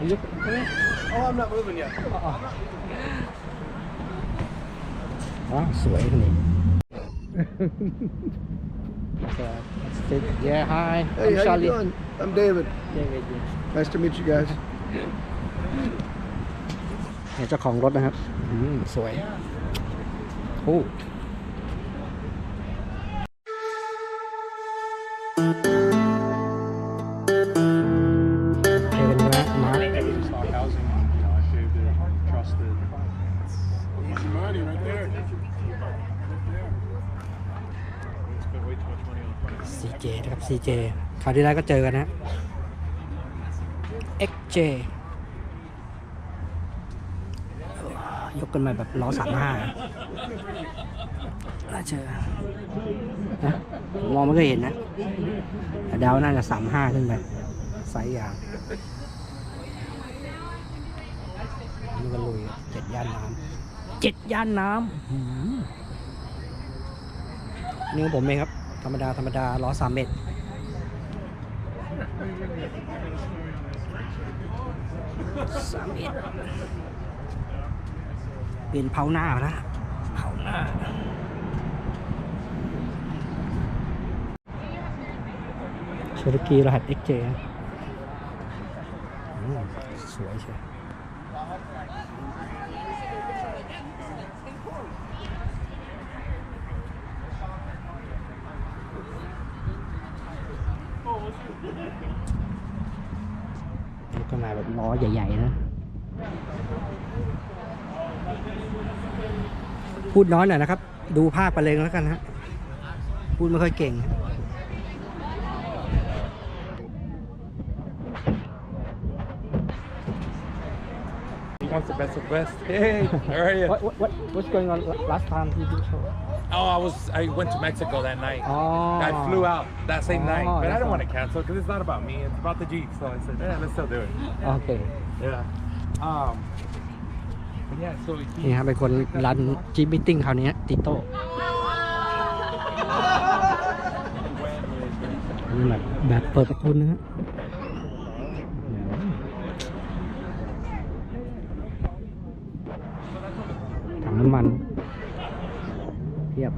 Are you coming? Oh, I'm not moving yet. อ๋อสวยคนนี้ So, let's take- yeah hi Hey, I'm how Charlie you doing? I'm David. David yeah. Nice to meet you guys. เจ้าของรถนะครับ สวย โอ้ CJ นะครับ CJ คราวที่แล้วก็เจอกันนะ XJ ยกกันมาแบบล้อสามห้าน่าเจอนะมองไม่เคยเห็นนะแต่เดาวน่าจะสามห้าขึ้นไปไซส์ยางนี่ก็ลุยเจ็ดย่านน้ำเจ็ดย่านน้ำอื้อหือนี่ของผมเองครับ ธรรมดา ธรรมดาล้อสามเม็ด สามเม็ดเปลี่ยนเผาหน้าแล้วเผาหน้าเชอร์กีรหัส XJ นะอืมสวยใช่แล้วก็มาแบบ ล้อใหญ่ ๆ นะ พูดน้อยหน่อยนะครับ ดูภาคไปเลยแล้วกันฮะพูดไม่ค่อยเก่ง He wants the best of the best. Hey, how are you? What, what, what what's going on last time you did show? Oh, I was. I went to Mexico that night. Oh. I flew out that same night, Oh, but I that's don't want all. to cancel because it's not about me. It's about the Jeep. So I said, yeah, let's still do it. โอเค Yeah. Um. but yeah. So นี่ he, ครับเป็นคนรันจีมิติ้งคราวนี้ติโต้นี่แบบแบบเปิดประทุนนะฮะถังน้ำมัน เทียบ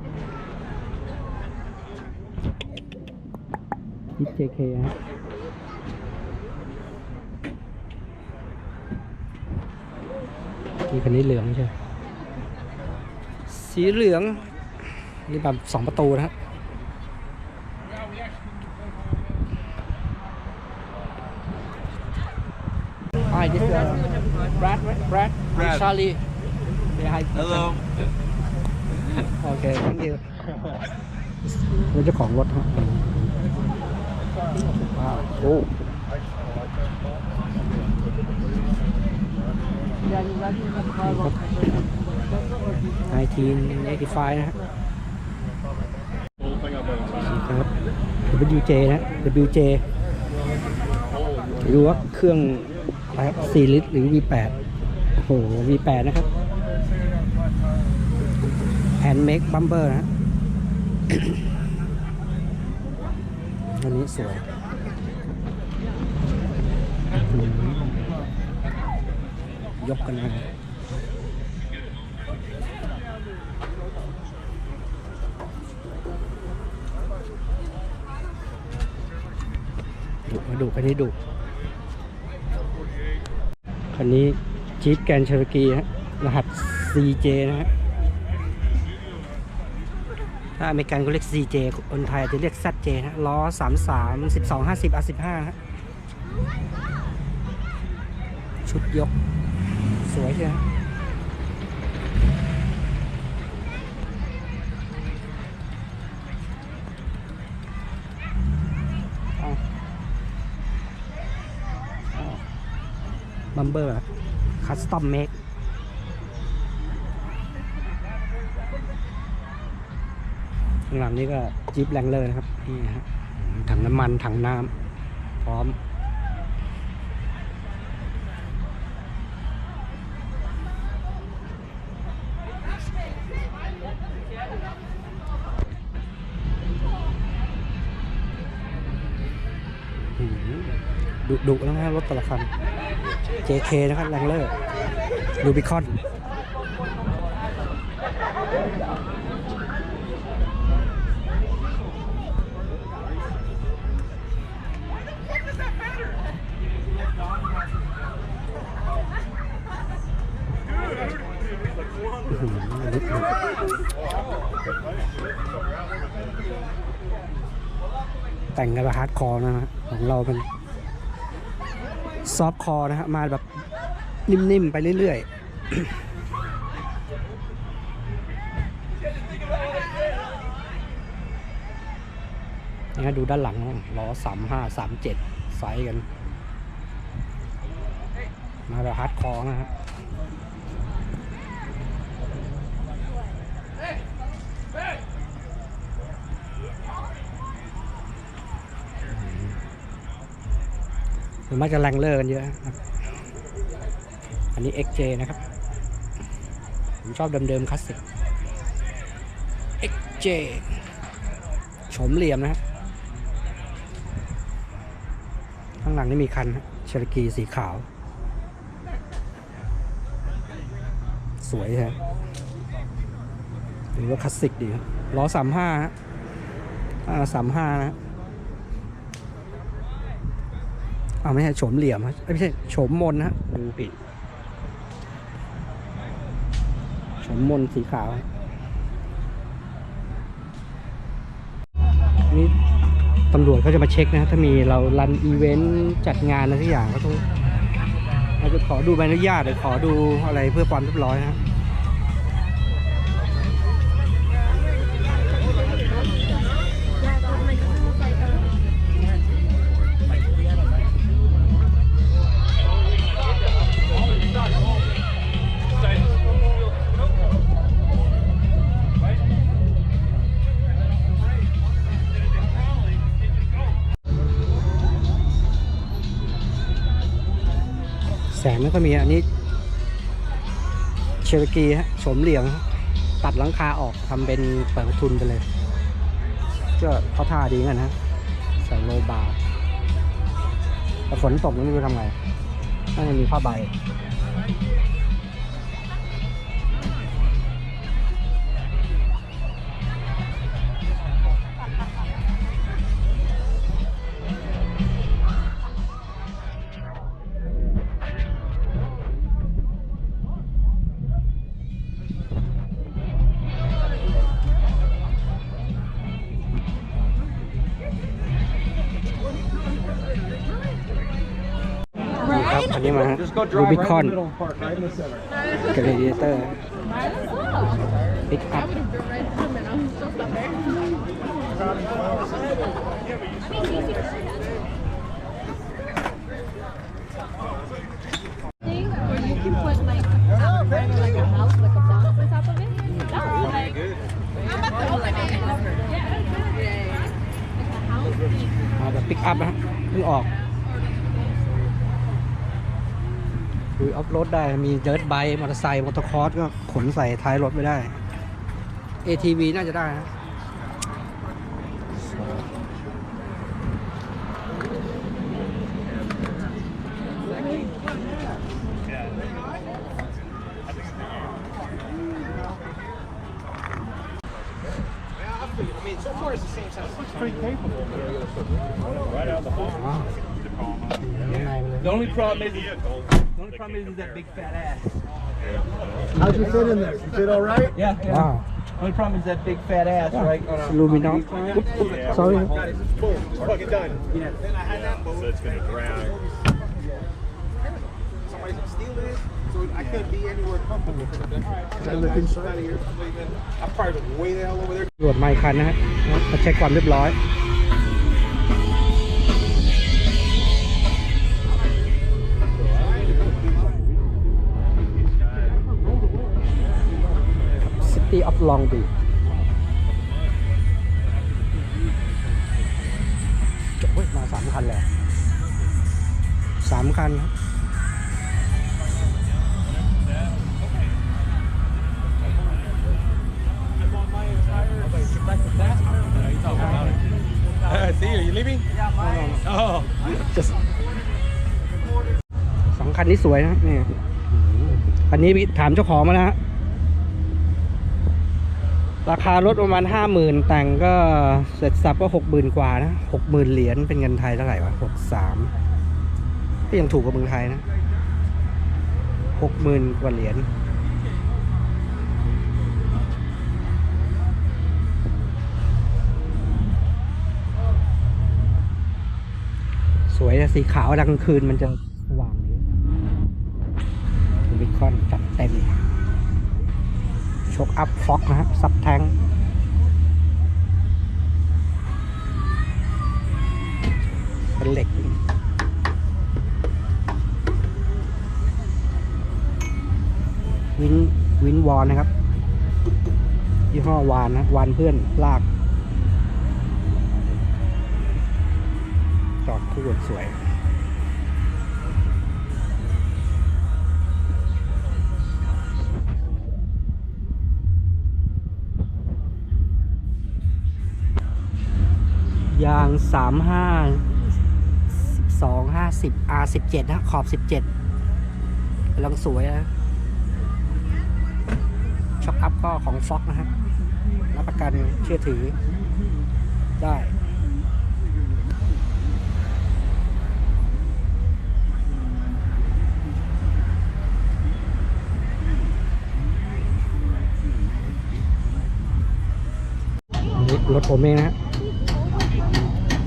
ยิป JK ฮะนี่คันนี้เหลืองใช่ไหมสีเหลือง นี่แบบสองประตูนะฮะ Hi, this is uh, Brad, right? Brad, I'm Brad. Charlie. Say hi. hello. โอเค thank you นี่เจ้าของรถฮะว้าวโอ้ไอทีนเอ็กซ์ไฟนะฮะครับ WJ นะ WJ ดูว่าเครื่องอะไรครับ4ลิตรหรือ V8 โอ้โห V8 นะครับ แฮนด์เมคบัมเบอร์นะอันนี้สวยยกกันมาดุมาดุคันนี้ดุคันนี้จี๊ปแกนเชอร์กีฮะรหัส CJ นะฮะ ถ้าอเมริกันก็เรียก CJ คนไทยอาจจะเรียก ZJ นะล้อ 33 12 50 R15 ฮะชุดยก สวยใช่ไหมบัมเบอร์คัสตอมเมค ข้างหลังนี้ก็จี๊ปแรงเลอร์นะครับนี่ฮะถังน้ำมันถังน้ำพร้อมดุดุแล้วนะรถแต่ละคัน JK นะครับแรงเลอร์รูบิคอน แต่งกันแบบฮาร์ดคอร์นะฮะของเราเป็นซอฟต์คอร์นะฮะมาแบบนิ่ม ๆ ไปเรื่อย ๆนี่ดูด้านหลังล้อสามห้าสามเจ็ดไซส์กัน มาแบบฮาร์ดคอร์นะฮะ ส่วนมากจะแรงเลอร์กันเยอะครับ อันนี้ XJ นะครับ ผมชอบเดิมๆคลาสสิก XJ โฉมเหลี่ยมนะครับ ข้างหลังนี่มีคันเชลกีสีขาว สวยฮะหรือว่าคลาสสิกดีล้อสามห้าฮะสามห้านะ อ้าไม่ใช่โฉมเหลี่ยมฮะไม่ใช่โฉมมนฮะดูผิดโฉมมนสีขาวนี่ตำรวจเขาจะมาเช็คนะถ้ามีเรารันอีเวนต์จัดงานอะไรทุกอย่างก็ต้องเราจะขอดูใบอนุญาตหรือขอดูอะไรเพื่อความเรียบร้อยนะ แสงไม่ค่อยมีอันนี้ เชลกีฮะโฉมเหลี่ยง ตัดหลังคาออกทำเป็นเปิดทุนไปเลย ก็เขาท่าดีกันนะใส่โลบาร์แต่ฝนตกนี่ไม่รู้ทำไงน่าจะมีผ้าใบ นี่ครับอันนี้มารูบิคอนกับเรดิเอเตอร์ปิกอัพ Where you can put like um, like a house, like a box on top of it. That would be like, yeah, มาแบบปิกอัพนะฮะเพิ่งออกคื อออฟโรดได้มีเดิร์ทไบค์มอเตอร์ไซค์มอเตอร์คอร์สก็ขนใส่ท้ายรถไม่ได้ ATV น่าจะได้นะ Pretty capable. Right out the hole. อ๋อยังไงมันเลย The only problem is, the only problem is that big fat ass. How'd you fit in there? You fit all right? Yeah. ว้าว Only problem is that big fat ass, right? On a, ลูมินอส sorry Boom. It's fucking done. So it's going to drag. Somebody can steal it, so I couldn't be anywhere comfortable. Can I look inside of here? I probably was way the hell over there. ตรวจไมค์คันนะฮะมาเช็คความเรียบร้อย City of Long Beach จบเว้ยมาสามคันเลยสามคันครับ See, are you leaving? Oh. just สองคันนี้สวยนะนี่คันนี้ถามเจ้าของมาแล้วฮะ ราคารถประมาณห้าหมื่นแต่งก็เสร็จสับก็หกหมื่นกว่านะหกหมื่นเหรียญเป็นเงินไทยเท่าไหร่วะหกสามก็ยังถูกกว่าเมืองไทยนะหกหมื่นกว่าเหรียญสวยนะสีขาวดังคืนมันจะสว่างนี้บิคอนจัดเต็ม ชกอัพฟ็อกนะฮะซับแทงเป็นเหล็กวินวินวอนนะครับยี่ห้อวานนะวานเพื่อนลาก จอดคู่สวย ยางสามห้าสองห้าสิบ R สิบเจ็ดนะ ขอบสิบเจ็ดกำลังสวยนะช็อคอัพก็ของฟ็อกนะฮะรับประกันเชื่อถือได้นี่รถผมเองนะ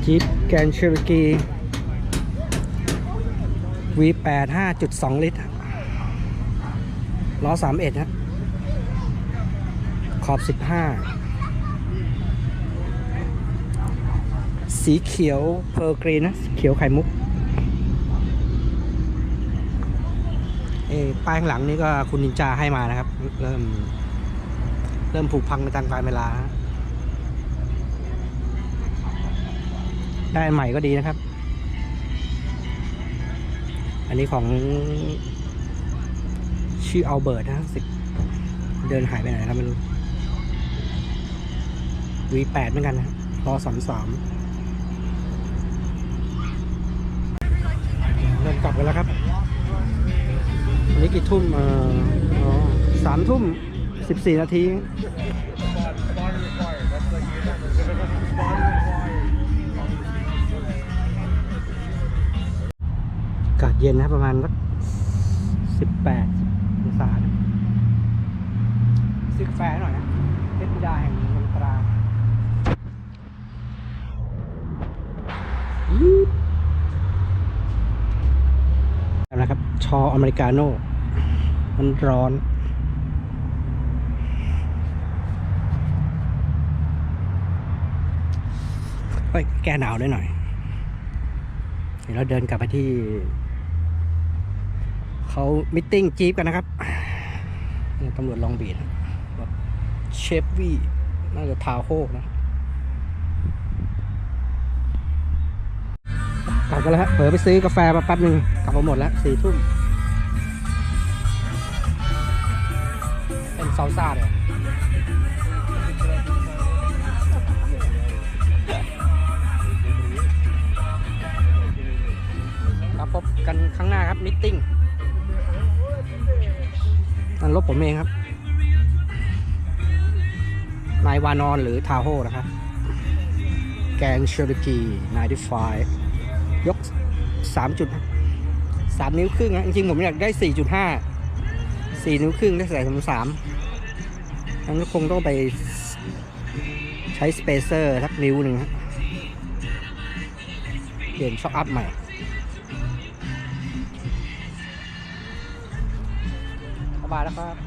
ฮะ Jeep Grand Cherokee V8 5.2 ลิตรล้อ 31ฮะขอบ 15 สีเขียวเพอร์กรีนนะ เขียวไข่มุก เอ้ป้ายข้างหลังนี่ก็คุณนินจาให้มานะครับ เริ่ม เริ่มผุพังไปตามกาลเวลาฮะ ได้ใหม่ก็ดีนะครับ อันนี้ของชื่ออัลเบิร์ตนะสิเดินหายไปไหนแล้วไม่รู้ V8 เหมือนกันนะรอสามสามเริ่มกลับกันแล้วครับวันนี้กี่ทุ่มเอ่ออ๋อสามทุ่มสิบสี่นาทีากาศเย็นนะประมาณสักสิบแปดองศานะซื้อกาแฟหน่อยนะเทพธิดาแห่งเมืองตรายีบนะครับ ชออเมริกาโน่ มันร้อนเฮ้ยแก้หนาวได้หน่อย เดี๋ยวเราเดินกลับไปที่ เขามิทติ้งจี๊ปกันนะครับนี่ตำรวจลองบีดแบบเชฟวี่น่าจะทาวโฮนะกลับกันแล้วฮะเผลอไปซื้อกาแฟมาแป๊บหนึ่งกลับมาหมดแล้วสี่ทุ่มเป็นซาวซ่าเลย ผมเองครับ นายวานอนหรือทาโฮนะครับ แกนเชอร์กี95ยยก 3 จุด3นิ้วครึ่งนะจริงๆผมอยากได้ 4.5 4 นิ้วครึ่งได้ใส่สมสามงั้นก็คงต้องไปใช้สเปเซอร์ทักนิ้วหนึ่งเปลี่ยนช็อคอัพใหม่สบายแล้วครับ